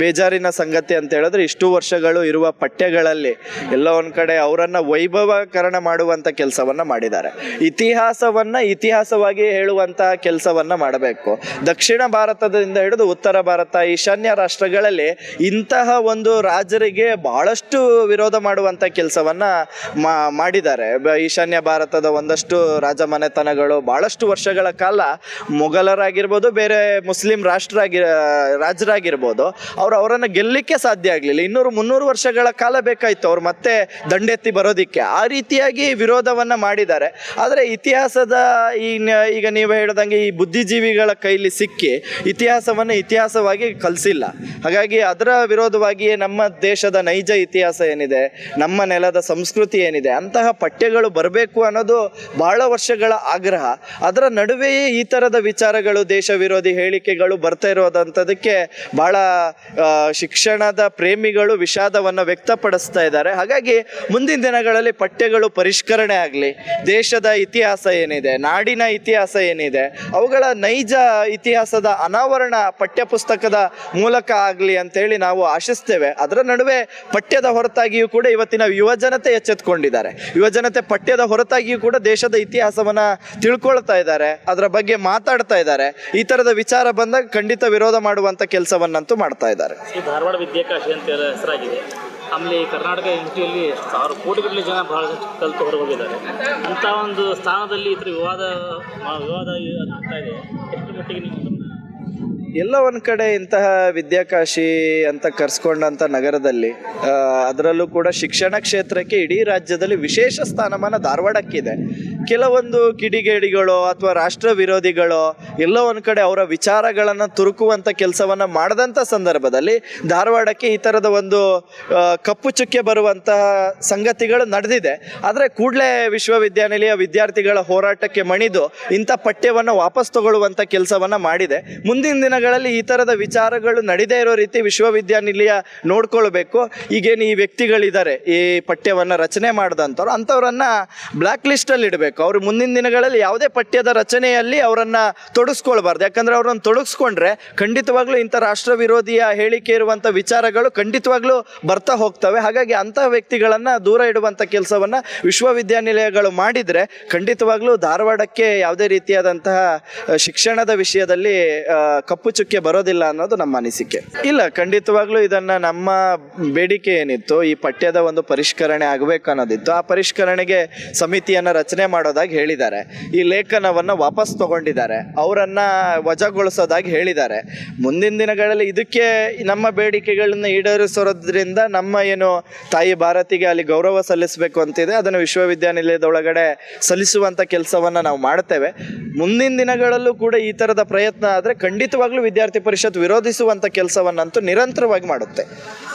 ಬೇಜಾರಿನ ಸಂಗತಿ ಅಂತ ಹೇಳಿದ್ರೆ ಇಷ್ಟು ವರ್ಷಗಳು ಇರುವ ಪಠ್ಯಗಳಲ್ಲಿ ಎಲ್ಲೋ ಒಂದು ಕಡೆ ಅವರನ್ನು ವೈಭವಕರಣ ಮಾಡುವಂಥ ಕೆಲಸವನ್ನು ಮಾಡಿದ್ದಾರೆ. ಇತಿಹಾಸವನ್ನು ಇತಿಹಾಸವಾಗಿ ಹೇಳುವಂಥ ಕೆಲಸವನ್ನು ಮಾಡಬೇಕು. ದಕ್ಷಿಣ ಭಾರತದಿಂದ ಹಿಡಿದು ಉತ್ತರ ಭಾರತ, ಈಶಾನ್ಯ ರಾಷ್ಟ್ರಗಳಲ್ಲಿ ಇಂತಹ ಒಂದು ರಾಜರಿಗೆ ಬಹಳಷ್ಟು ವಿರೋಧ ಮಾಡುವ ಮಾಡುವಂಥ ಕೆಲಸವನ್ನು ಮಾಡಿದ್ದಾರೆ. ಈಶಾನ್ಯ ಭಾರತದ ಒಂದಷ್ಟು ರಾಜಮನೆತನಗಳು ಬಹಳಷ್ಟು ವರ್ಷಗಳ ಕಾಲ ಮೊಘಲರಾಗಿರ್ಬೋದು, ಬೇರೆ ಮುಸ್ಲಿಂ ರಾಷ್ಟ್ರ ಆಗಿ ರಾಜರಾಗಿರ್ಬೋದು, ಅವ್ರು ಅವರನ್ನು ಗೆಲ್ಲಲಿಕ್ಕೆ ಸಾಧ್ಯ ಆಗಲಿಲ್ಲ. ಇನ್ನೂರು ಮುನ್ನೂರು ವರ್ಷಗಳ ಕಾಲ ಬೇಕಾಯಿತು ಅವ್ರು ಮತ್ತೆ ದಂಡೆತ್ತಿ ಬರೋದಿಕ್ಕೆ. ಆ ರೀತಿಯಾಗಿ ವಿರೋಧವನ್ನು ಮಾಡಿದ್ದಾರೆ. ಆದರೆ ಇತಿಹಾಸದ ಈ ಈಗ ನೀವು ಹೇಳ್ದಂಗೆ ಈ ಬುದ್ಧಿಜೀವಿಗಳ ಕೈಲಿ ಸಿಕ್ಕಿ ಇತಿಹಾಸವನ್ನು ಇತಿಹಾಸವಾಗಿ ಕಲಿಸಿಲ್ಲ. ಹಾಗಾಗಿ ಅದರ ವಿರೋಧವಾಗಿಯೇ ನಮ್ಮ ದೇಶದ ನೈಜ ಇತಿಹಾಸ ಏನಿದೆ? ನಮ್ಮ ನೆಲದ ಸಂಸ್ಕೃತಿ ಏನಿದೆ, ಅಂತಹ ಪಠ್ಯಗಳು ಬರಬೇಕು ಅನ್ನೋದು ಬಹಳ ವರ್ಷಗಳ ಆಗ್ರಹ. ಅದರ ನಡುವೆಯೇ ಈ ಥರದ ವಿಚಾರಗಳು, ದೇಶ ವಿರೋಧಿ ಹೇಳಿಕೆಗಳು ಬರ್ತಾ ಇರೋದಂಥದಕ್ಕೆ ಬಹಳ ಶಿಕ್ಷಣದ ಪ್ರೇಮಿಗಳು ವಿಷಾದವನ್ನು ವ್ಯಕ್ತಪಡಿಸ್ತಾ ಇದ್ದಾರೆ. ಹಾಗಾಗಿ ಮುಂದಿನ ದಿನಗಳಲ್ಲಿ ಪಠ್ಯಗಳು ಪರಿಷ್ಕರಣೆ ಆಗಲಿ. ದೇಶದ ಇತಿಹಾಸ ಏನಿದೆ, ನಾಡಿನ ಇತಿಹಾಸ ಏನಿದೆ, ಅವುಗಳ ನೈಜ ಇತಿಹಾಸದ ಅನಾವರಣ ಪಠ್ಯಪುಸ್ತಕದ ಮೂಲಕ ಆಗಲಿ ಅಂತೇಳಿ ನಾವು ಆಶಿಸ್ತೇವೆ. ಅದರ ನಡುವೆ ಪಠ್ಯದ ಹೊರತಾಗಿಯೂ ಕೂಡ ಇವತ್ತಿನ ಯುವಜನತೆ ಎಚ್ಚೆತ್ಕೊಂಡಿದ್ದಾರೆ. ಯುವಜನತೆ ಪಠ್ಯದ ಹೊರತಾಗಿಯೂ ಕೂಡ ದೇಶದ ಇತಿಹಾಸವನ್ನ ತಿಳ್ಕೊಳ್ತಾ ಇದ್ದಾರೆ, ಅದರ ಬಗ್ಗೆ ಮಾತಾಡ್ತಾ ಇದ್ದಾರೆ. ಈ ತರದ ವಿಚಾರ ಬಂದಾಗ ಖಂಡಿತ ವಿರೋಧ ಮಾಡುವಂತ ಕೆಲಸವನ್ನಂತೂ ಮಾಡ್ತಾ ಇದ್ದಾರೆ. ಧಾರವಾಡ ವಿದ್ಯಾಕಾಶಿ ಅಂತ ಹೆಸರಾಗಿದೆ? ಆಮೇಲೆ ಕರ್ನಾಟಕ ಯೂನಿವರ್ಸಿಟಿಯಲ್ಲಿ ಸಾವಿರ ಕೋಟಿಗಟ್ಟಲೆ ಜನ ಬಹಳ ಕಲಿತು ಹೊರಗೆ ಹೋಗಿದ್ದಾರೆ ಒಂದು ಸ್ಥಾನದಲ್ಲಿ ಇದ್ರ ವಿವಾದ ವಿವಾದ ಆಗ್ತಾ ಇದೆ. ಎಷ್ಟು ಮಟ್ಟಿಗೆ ಅದನ್ನ ಎಲ್ಲ ಒಂದು ಕಡೆ ಇಂತಹ ವಿದ್ಯಾಕಾಶಿ ಅಂತ ಕರೆಸ್ಕೊಂಡಂಥ ನಗರದಲ್ಲಿ ಅದರಲ್ಲೂ ಕೂಡ ಶಿಕ್ಷಣ ಕ್ಷೇತ್ರಕ್ಕೆ ಇಡೀ ರಾಜ್ಯದಲ್ಲಿ ವಿಶೇಷ ಸ್ಥಾನಮಾನ ಧಾರವಾಡಕ್ಕಿದೆ. ಕೆಲವೊಂದು ಕಿಡಿಗೇಡಿಗಳು ಅಥವಾ ರಾಷ್ಟ್ರ ವಿರೋಧಿಗಳು ಎಲ್ಲ ಒಂದು ಕಡೆ ಅವರ ವಿಚಾರಗಳನ್ನು ತುರುಕುವಂಥ ಕೆಲಸವನ್ನು ಮಾಡದಂಥ ಸಂದರ್ಭದಲ್ಲಿ ಧಾರವಾಡಕ್ಕೆ ಈ ಥರದ ಒಂದು ಕಪ್ಪು ಚುಕ್ಕೆ ಬರುವಂತಹ ಸಂಗತಿಗಳು ನಡೆದಿದೆ. ಆದರೆ ಕೂಡಲೇ ವಿಶ್ವವಿದ್ಯಾನಿಲಯ ವಿದ್ಯಾರ್ಥಿಗಳ ಹೋರಾಟಕ್ಕೆ ಮಣಿದು ಇಂಥ ಪಠ್ಯವನ್ನು ವಾಪಸ್ ತಗೊಳ್ಳುವಂಥ ಕೆಲಸವನ್ನು ಮಾಡಿದೆ. ಮುಂದಿನ ದಿನಗಳಲ್ಲಿ ಈ ಥರದ ವಿಚಾರಗಳು ನಡೀದೇ ಇರೋ ರೀತಿ ವಿಶ್ವವಿದ್ಯಾನಿಲಯ ನೋಡ್ಕೊಳ್ಬೇಕು. ಈಗೇನು ಈ ವ್ಯಕ್ತಿಗಳಿದ್ದಾರೆ ಈ ಪಠ್ಯವನ್ನು ರಚನೆ ಮಾಡಿದಂಥವ್ರು, ಅಂಥವ್ರನ್ನ ಬ್ಲ್ಯಾಕ್ ಲಿಸ್ಟಲ್ಲಿ ಇಡಬೇಕು ಅವರು ಮುಂದಿನ ದಿನಗಳಲ್ಲಿ ಯಾವುದೇ ಪಠ್ಯದ ರಚನೆಯಲ್ಲಿ ಅವರನ್ನು ತೊಡಗಿಸ್ಕೊಳ್ಬಾರ್ದು ಯಾಕಂದರೆ ಅವ್ರನ್ನ ತೊಡಗಿಸ್ಕೊಂಡ್ರೆ ಖಂಡಿತವಾಗ್ಲೂ ಇಂಥ ರಾಷ್ಟ್ರ ವಿರೋಧಿಯ ಹೇಳಿಕೆ ಇರುವಂಥ ವಿಚಾರಗಳು ಖಂಡಿತವಾಗ್ಲೂ ಬರ್ತಾ ಹೋಗ್ತವೆ. ಹಾಗಾಗಿ ಅಂತಹ ವ್ಯಕ್ತಿಗಳನ್ನು ದೂರ ಇಡುವಂಥ ಕೆಲಸವನ್ನು ವಿಶ್ವವಿದ್ಯಾನಿಲಯಗಳು ಮಾಡಿದರೆ ಖಂಡಿತವಾಗ್ಲೂ ಧಾರವಾಡಕ್ಕೆ ಯಾವುದೇ ರೀತಿಯಾದಂತಹ ಶಿಕ್ಷಣದ ವಿಷಯದಲ್ಲಿ ಕಪ್ಪು ಚುಕ್ಕೆ ಬರೋದಿಲ್ಲ ಅನ್ನೋದು ನಮ್ಮ ಅನಿಸಿಕೆ. ಇಲ್ಲ, ಖಂಡಿತವಾಗ್ಲೂ ಇದನ್ನ ನಮ್ಮ ಬೇಡಿಕೆ ಏನಿತ್ತು? ಈ ಪಠ್ಯದ ಒಂದು ಪರಿಷ್ಕರಣೆ ಆಗಬೇಕು ಅನ್ನೋದಿತ್ತು. ಆ ಪರಿಷ್ಕರಣೆಗೆ ಸಮಿತಿಯನ್ನ ರಚನೆ ಮಾಡೋದಾಗಿ ಹೇಳಿದ್ದಾರೆ. ಈ ಲೇಖನವನ್ನು ವಾಪಸ್ ತಗೊಂಡಿದ್ದಾರೆ. ಅವರನ್ನ ವಜಾಗೊಳಿಸೋದಾಗಿ ಹೇಳಿದ್ದಾರೆ. ಮುಂದಿನ ದಿನಗಳಲ್ಲಿ ಇದಕ್ಕೆ ನಮ್ಮ ಬೇಡಿಕೆಗಳನ್ನು ಈಡೇರಿಸೋದ್ರಿಂದ ನಮ್ಮ ಏನು ತಾಯಿ ಭಾರತಿಗೆ ಅಲ್ಲಿ ಗೌರವ ಸಲ್ಲಿಸಬೇಕು ಅಂತಿದೆ. ಅದನ್ನು ವಿಶ್ವವಿದ್ಯಾನಿಲಯದೊಳಗಡೆ ಸಲ್ಲಿಸುವಂಥ ಕೆಲಸವನ್ನ ನಾವು ಮಾಡ್ತೇವೆ. ಮುಂದಿನ ದಿನಗಳಲ್ಲೂ ಕೂಡ ಈ ತರದ ಪ್ರಯತ್ನ ಆದರೆ ಖಂಡಿತವಾಗ್ಲೂ ವಿದ್ಯಾರ್ಥಿ ಪರಿಷತ್ ವಿರೋಧಿಸುವಂತ ಕೆಲಸವನ್ನಂತೂ ನಿರಂತರವಾಗಿ ಮಾಡುತ್ತೆ.